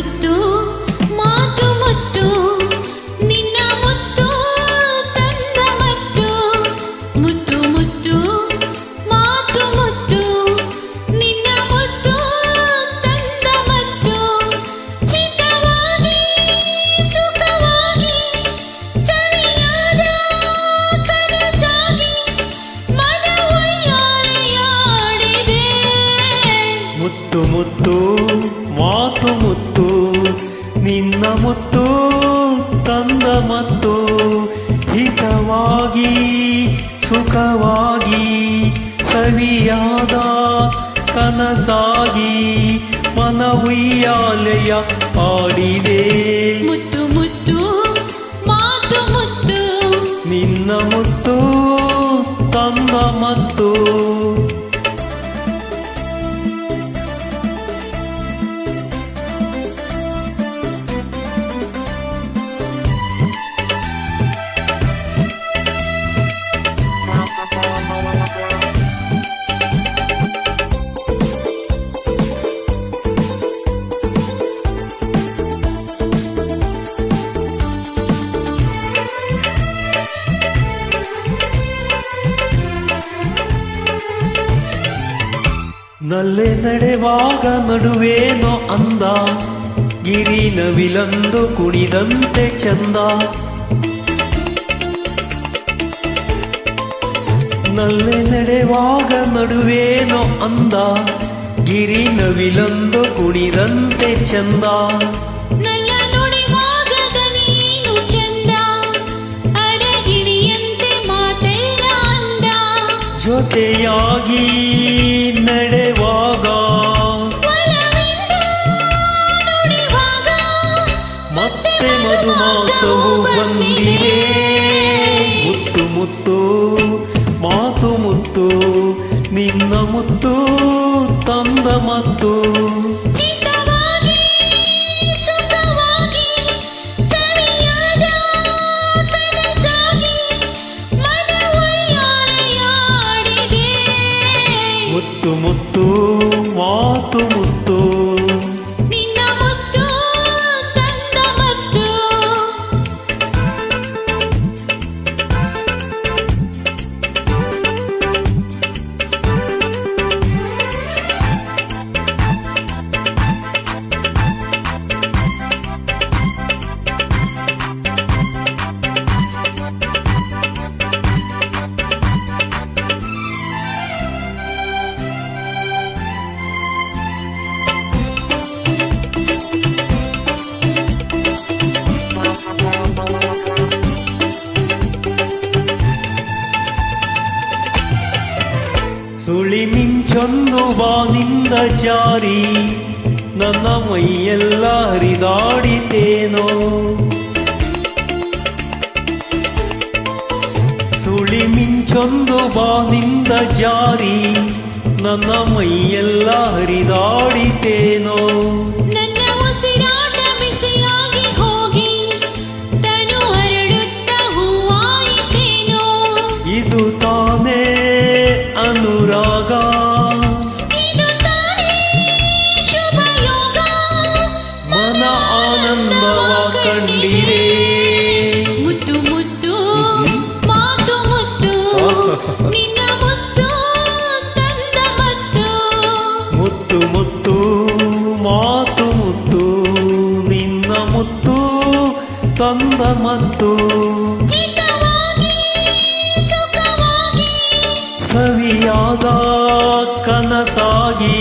ಮುತ್ತು, ಮಾತು ನಿನ್ನ ಮುತ್ತು, ತಂದ ಮುತ್ತು. ಮುತ್ತು ಮಾತು ಮುತ್ತು, ನಿನ್ನ ಮುತ್ತು, ತಂದ ಸುಖವಾಗಿ ಮುತ್ತು ಮುತ್ತು, ಮಾತು ಮುತ್ತು. ತಂದ ಮತ್ತು ಹಿತವಾಗಿ ಸುಖವಾಗಿ ಸವಿಯಾದ ಕನಸಾಗಿ ಮನವಿಯಾಲಯ ಆಡಿದೆ ನಲ್ಲೆ ನಡೆವಾಗ ನಡುವೇನೋ ಅಂದ ಗಿರಿ ನವಿಲಂದು ಕುಣಿದಂತೆ ಚಂದ ನಲ್ಲೆ ನಡೆವಾಗ ನಡುವೇನೋ ಅಂದ ಗಿರಿ ನವಿಲಂದು ಕುಣಿದಂತೆ ಚಂದ ನಲ್ಲ ನುಡಿವಾಗ ದನಿಯೇನು ಚಂದ ಅಡಗಿಣಿಯಂತೆ ಮಾತೆಲ್ಲ ಅಂದ ಜೊತೆಯಾಗಿ ನಡೆವಾಗ ಮತ್ತೆ ಮಧುಮಾಸವು ಬಂದಿದೆ ಮುತ್ತು ಮುತ್ತು ಮಾತು ಮುತ್ತು ನಿನ್ನ ಮುತ್ತು ತಂದ ಮತ್ತು ಸುಳಿ ಮಿಂಚೊಂದು ಬಾನಿಂದ ಜಾರಿ ನನ್ನ ಮೈಯೆಲ್ಲ ಹರಿದಾಡಿತೇನೋ. ಸುಳಿ ಮಿಂಚೊಂದು ಬಾನಿಂದ ಜಾರಿ ನನ್ನ ಮೈಯೆಲ್ಲ ಹರಿದಾಡಿತೇನೋ. ಮುತ್ತು ಮತ್ತು ಮಾತು ಮುತ್ತು ನಿನ್ನ ಮುತ್ತು ತಂದ ಮತ್ತು. ಸವಿಯಾದ ಕನಸಾಗಿ